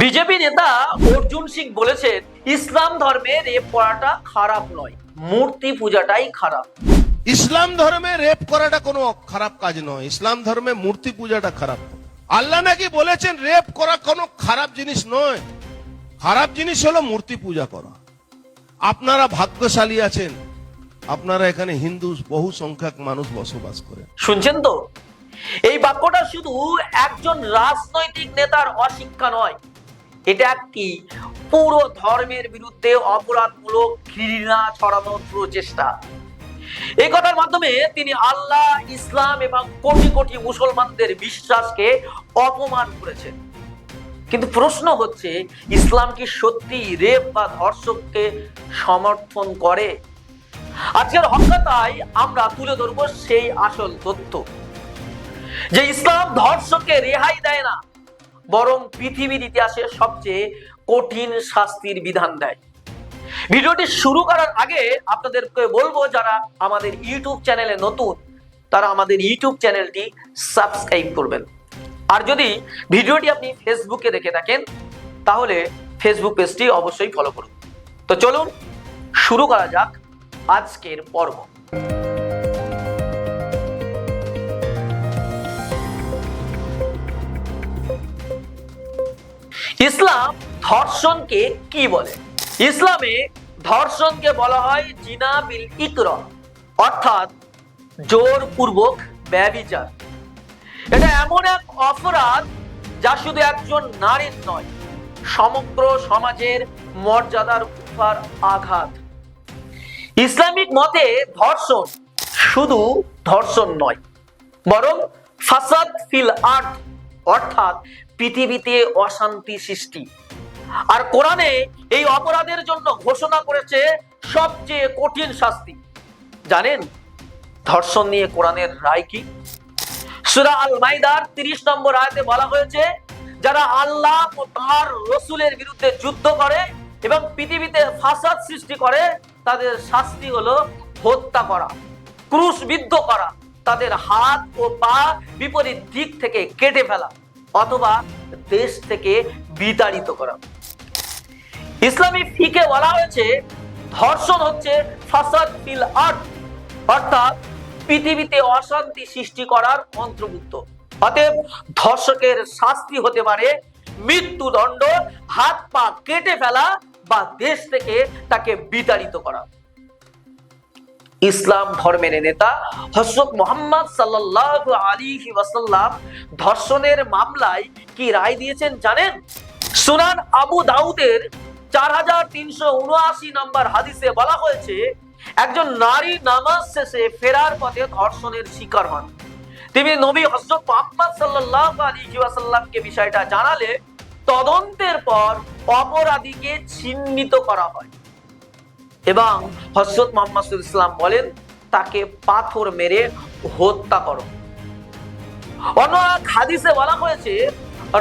BJP নেতা অর্জুন সিং বলেছেন ইসলাম ধর্মে রেপ করাটা খারাপ নয় মূর্তি পূজাটাই খারাপ। ইসলাম ধর্মে রেপ করাটা কোনো খারাপ কাজ নয় ইসলাম ধর্মে মূর্তি পূজাটা খারাপ। আল্লাহ নাকি বলেছেন রেপ করা কোনো খারাপ জিনিস নয় খারাপ জিনিস হলো মূর্তি পূজা করা। আপনারা ভাগ্যশালী আছেন আপনারা এখানে হিন্দু বহু সংখ্যক মানুষ বসবাস করে শুনছেন তো? এই বাক্যটা শুধু একজন রাজনৈতিক নেতার অশিক্ষা নয় এটা একটি পুরো ধর্মের বিরুদ্ধে অপরাধমূলক ঘৃণা ছড়ানোর প্রচেষ্টা। এই কথার মাধ্যমে তিনি আল্লাহ, ইসলাম এবং কোটি কোটি মুসলমানদের বিশ্বাসকে অপমান করেছেন। কিন্তু প্রশ্ন হচ্ছে, ইসলাম কি সত্যি রেপ বা ধর্ষককে সমর্থন করে? আজকের হকাতায় আমরা তুলে ধরবো সেই আসল তথ্য। যে ইসলাম ধর্ষককে রেহাই দেয় না বরং পৃথিবীর ইতিহাসে সবচেয়ে কঠিন শাস্তির বিধান দেয়। ভিডিওটি শুরু করার আগে আপনাদেরকে বলব, যারা আমাদের ইউটিউব চ্যানেলে নতুন, তারা আমাদের ইউটিউব চ্যানেলটি সাবস্ক্রাইব করবেন। আর যদি ভিডিওটি আপনি ফেসবুকে দেখে থাকেন, তাহলে ফেসবুক পেজটি অবশ্যই ফলো করুন। তো চলুন, শুরু করা যাক আজকের পর্ব। ইসলাম ধর্ষণকে কি বলে? ইসলামে ধর্ষণকে বলা হয় জিনা বিল ইকর অর্থাৎ জোরপূর্বক ব্যবিচার। এটা এমন এক অপরাধ যা শুধু একজন নারীর নয়, সমগ্র সমাজের মর্যাদার উপর আঘাত। ইসলামিক মতে ধর্ষণ শুধু ধর্ষণ নয়, বরং ফাসাদ ফিল আর্থ, অর্থাৎ পৃথিবীতে অশান্তি সৃষ্টি। আর কোরআনে এই অপরাধের জন্য ঘোষণা করেছে সবচেয়ে কঠিন শাস্তি। জানেন ধর্ষণ নিয়ে কোরআনের রায় কি? সুরা আল মাইদার তিরিশ নম্বর আয়াতে বলা হয়েছে, যারা আল্লাহ ও তার রসুলের বিরুদ্ধে যুদ্ধ করে এবং পৃথিবীতে ফাসাদ সৃষ্টি করে, তাদের শাস্তি হলো হত্যা করা, ক্রুশবিদ্ধ করা, তাদের হাত ও পা বিপরীত দিক থেকে কেটে ফেলা। অথবা দেশ থেকে বিতাড়িত করা। ইসলামী ফিকে বলা হয়েছে, ধর্ষণ হচ্ছে ফাসাদ ফিল অর্থাৎ পৃথিবীতে অশান্তি সৃষ্টি করার অন্তর্ভুক্ত অতএব ধর্ষকের শাস্তি হতে পারে মৃত্যুদণ্ড, হাত পা কেটে ফেলা বা দেশ থেকে তাকে বিতাড়িত করা। ইসলাম ধর্মের নেতা হজরত মোহাম্মদ সাল্লাহ আলী ওয়াসাল্লাম ধর্ষণের মামলায় কি রায় দিয়েছেন জানেন? সুনান আবু দাউদের চার হাজার তিনশো উনআশি নম্বর হাদিসে বলা হয়েছে, একজন নারী নামাজ শেষে ফেরার পথে ধর্ষণের শিকার হন। তিনি নবী হজরত মোহাম্মদ সাল্লাহ আলী ওয়াসাল্লামকে বিষয়টা জানালে তদন্তের পর অপরাধীকে চিহ্নিত করা হয়। এবং হজরত মোহাম্মদ ইসলাম বলেন, তাকে পাথর মেরে হত্যা করো। অন্য হাদিসে বলা হয়েছে,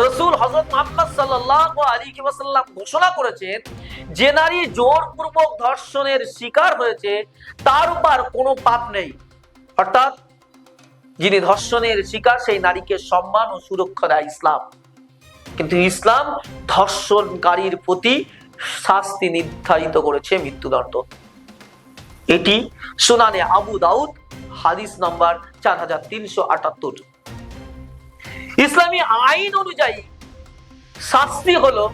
রসুল হজরত মোহাম্মদ সাল্লাহ আলী ঘোষণা করেছেন, যে নারী জোরপূর্বক ধর্ষণের শিকার হয়েছে, তার উপর কোনো পাপ নেই। অর্থাৎ, যিনি ধর্ষণের শিকার, সেই নারীকে সম্মান ও সুরক্ষা দেয় ইসলাম। কিন্তু ইসলাম ধর্ষণকারীর প্রতি শাস্তি নির্ধারিত করেছে মৃত্যুদণ্ড। এটি সুনানে আবু দাউদ, হাদিস নাম্বার চার হাজার তিনশো আটাত্তর। ইসলামী আইন অনুযায়ী শাস্তি হলো,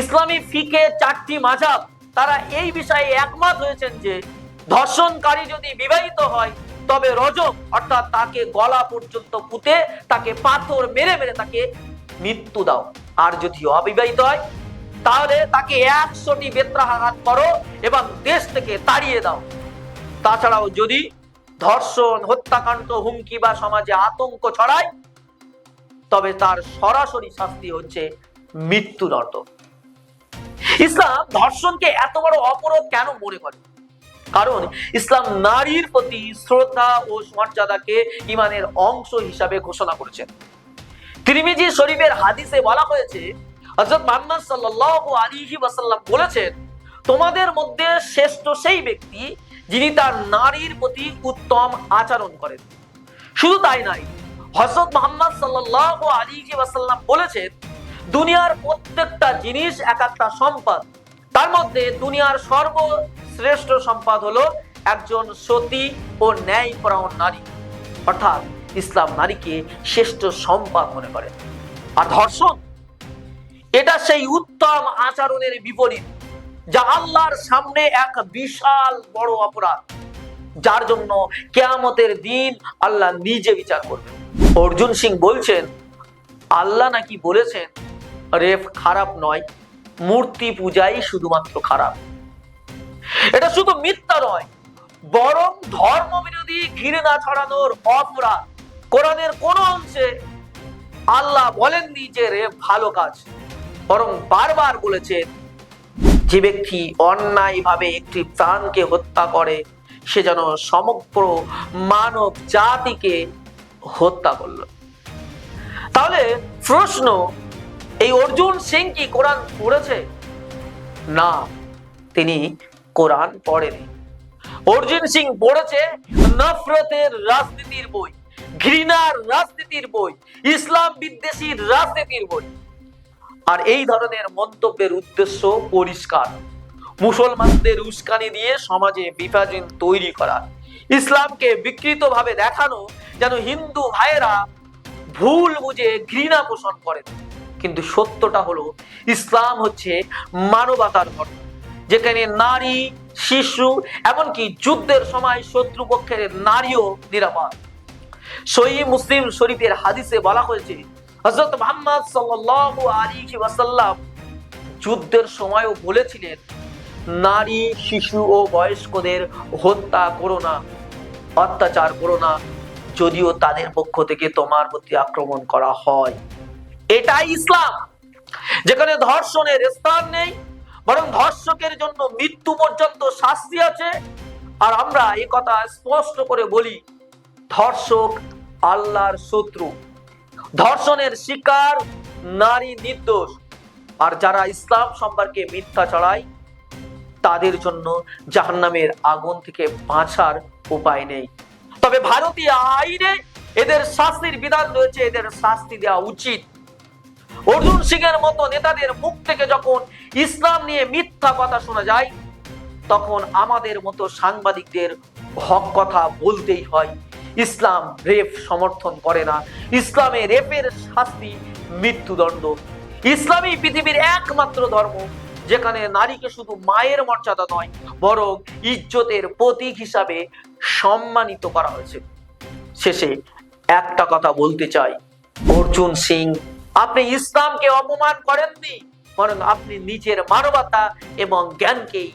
ইসলামী ফিকে চারটি মাঝাব তারা এই বিষয়ে একমত হয়েছেন যে, ধর্ষণকারী যদি বিবাহিত হয়, তবে রজক অর্থাৎ তাকে গলা পর্যন্ত পুঁতে তাকে পাথর মেরে মেরে তাকে মৃত্যু দাও। আর যদি অবিবাহিত হয় তাহলে তাকে একশোটি বেত্রাঘাত করো এবং দেশ থেকে তাড়িয়ে দাও। তাছাড়াও যদি ধর্ষণ, হত্যাকাণ্ড, হুমকি বা সমাজে আতঙ্ক ছড়ায়, তবে তার সরাসরি শাস্তি হচ্ছে মৃত্যুদণ্ড। ইসলাম ধর্ষণকে এত বড় অপরাধ কেন মনে করে? কারণ ইসলাম নারীর প্রতি শ্রদ্ধা ও মর্যাদাকে ইমানের অংশ হিসাবে ঘোষণা করেছেন। তিরমিজি শরীফের হাদিসে বলা হয়েছে হযরত মুহাম্মদ আলাইহি ওয়াসাল্লাম বলেছেন, তোমাদের মধ্যে শ্রেষ্ঠ সেই ব্যক্তি যিনি তার নারীর প্রতি উত্তম আচরণ করেন। শুধু তাই নাই হযরত মুহাম্মদ সাল্লাল্লাহু আলাইহি ওয়াসাল্লাম বলেছেন, দুনিয়ার প্রত্যেকটা জিনিস এক একটা সম্পদ। তার মধ্যে দুনিয়ার সর্বশ্রেষ্ঠ সম্পদ হলো একজন সতী ও ন্যায়পরায়ণ নারী। অর্থাৎ ইসলাম নারীকে শ্রেষ্ঠ সম্পদ মনে করে। আর ধর্ষণ? এটা সেই উত্তম আচরণের বিপরীত, যা আল্লাহর সামনে এক বিশাল বড় অপরাধ। যার জন্য কেয়ামতের দিন আল্লাহ নিজে বিচার করবেন। অর্জুন সিং বলছেন, আল্লাহ নাকি বলেছেন, রেফ খারাপ নয়, মূর্তি পূজাই শুধুমাত্র খারাপ। এটা শুধু মিথ্যা নয়, বরং ধর্মবিরোধী ঘৃণা ছড়ানোর অপরাধ। কোরআনের কোন অংশে আল্লাহ বলেননি যে রেপ ভালো কাজ। বরং বারবার বলেছেন যে ব্যক্তি অন্যায়ভাবে একটি প্রাণকে হত্যা করে, সে যেন সমগ্র মানব জাতিকে হত্যা করল। তাহলে প্রশ্ন, এই অর্জুন সিং কি কোরআন পড়েছে? না, তিনি কোরআন পড়েনি অর্জুন সিং পড়েছে নফরতের রাজনীতির বই, ঘৃণার রাজনীতির বই, ইসলাম বিদ্বেষীর রাজনীতির বই। আর এই ধরনের মন্তব্যের উদ্দেশ্য পরিষ্কার। মুসলমানদের উস্কানি দিয়ে সমাজে বিভাজন তৈরি করা। ইসলামকে বিকৃতভাবে দেখানো যেন হিন্দু ভাইয়েরা ভুল বুঝে ঘৃণা পোষণ করেন। কিন্তু সত্যটা হলো, ইসলাম হচ্ছে মানবতার ধর্ম, যেখানে নারী, শিশু, এমনকি যুদ্ধের সময় শত্রুপক্ষের নারীও নিরাপদ। সহি মুসলিম শরীফের হাদিসে বলা হয়েছে হযরত মুহাম্মদ সাল্লাল্লাহু আলাইহি ওয়াসাল্লাম যুদ্ধের সময়ও বলেছিলেন, নারী, শিশু ও বয়স্কদের হত্যা করো না, অত্যাচার করো না, যদিও তাদের পক্ষ থেকে তোমার প্রতি আক্রমণ করা হয়। এটাই ইসলাম। যেখানে ধর্ষণের স্থান নেই, বরং ধর্ষকের জন্য মৃত্যু পর্যন্ত শাস্তি আছে। আর আমরা এই কথা স্পষ্ট করে বলি, ধর্ষক আল্লাহর শত্রু। ধর্ষণের শিকার নারী নির্দোষ। আর যারা ইসলাম সম্পর্কে মিথ্যা চড়ায় তাদের জন্য জাহান্নামের আগুন থেকে বাঁচার উপায় নেই। তবে ভারতীয় আইনে এদের শাস্তির বিধান রয়েছে, এদের শাস্তি দেওয়া উচিত। অর্জুন সিং এর মতো নেতাদের মুখ থেকে যখন ইসলাম নিয়ে মিথ্যা কথা শোনা যায়, তখন আমাদের মতো সাংবাদিকদের হক কথা বলতেই হয়। ইসলাম রেপ সমর্থন করে না। ইসলামে রেপের শাস্তি মৃত্যুদণ্ড। ইসলামই পৃথিবীর একমাত্র ধর্ম, যেখানে নারীকে শুধু মায়ের মর্যাদা নয়, বরং ইজ্জতের প্রতীক হিসাবে সম্মানিত করা হয়েছে। শেষে একটা কথা বলতে চাই। অর্জুন সিং, আপনি ইসলামকে অপমান করেননি, বরং আপনি নিজের মানবতা এবং জ্ঞানকেই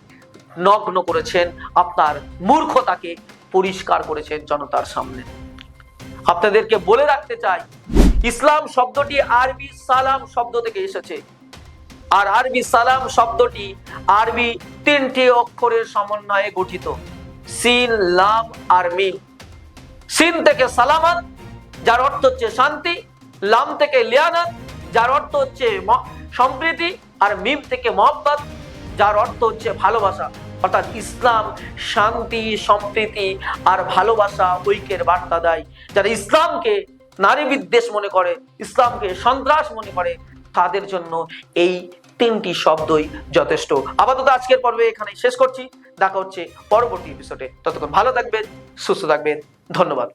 নগ্ন করেছেন। আপনার মূর্খতাকে পরিষ্কার করেছেন জনতার সামনে। আপনাদেরকে বলে রাখতে চাই, ইসলাম শব্দটি আরবি সালাম শব্দ থেকে এসেছে। আর আরবি সালাম শব্দটি আরবি তিনটি অক্ষরের সমন্বয়ে গঠিত। সিন, লাম আর মিম। সিন থেকে সালামাত যার অর্থ হচ্ছে শান্তি। লাম থেকে লিয়ানাত, যার অর্থ হচ্ছে সম্প্রীতি। আর মিম থেকে মহব্বত, যার অর্থ হচ্ছে ভালোবাসা। অর্থাৎ ইসলাম, শান্তি, সম্প্রীতি আর ভালোবাসা ঐক্যের বার্তা দেয়। যারা ইসলামকে নারী বিদ্বেষ মনে করে, ইসলামকে সন্ত্রাস মনে করে, তাদের জন্য এই তিনটি শব্দই যথেষ্ট। আপাতত আজকের পর্বে এখানে শেষ করছি। দেখা হচ্ছে পরবর্তী এপিসোডে ততক্ষণ ভালো থাকবেন, সুস্থ থাকবেন। ধন্যবাদ।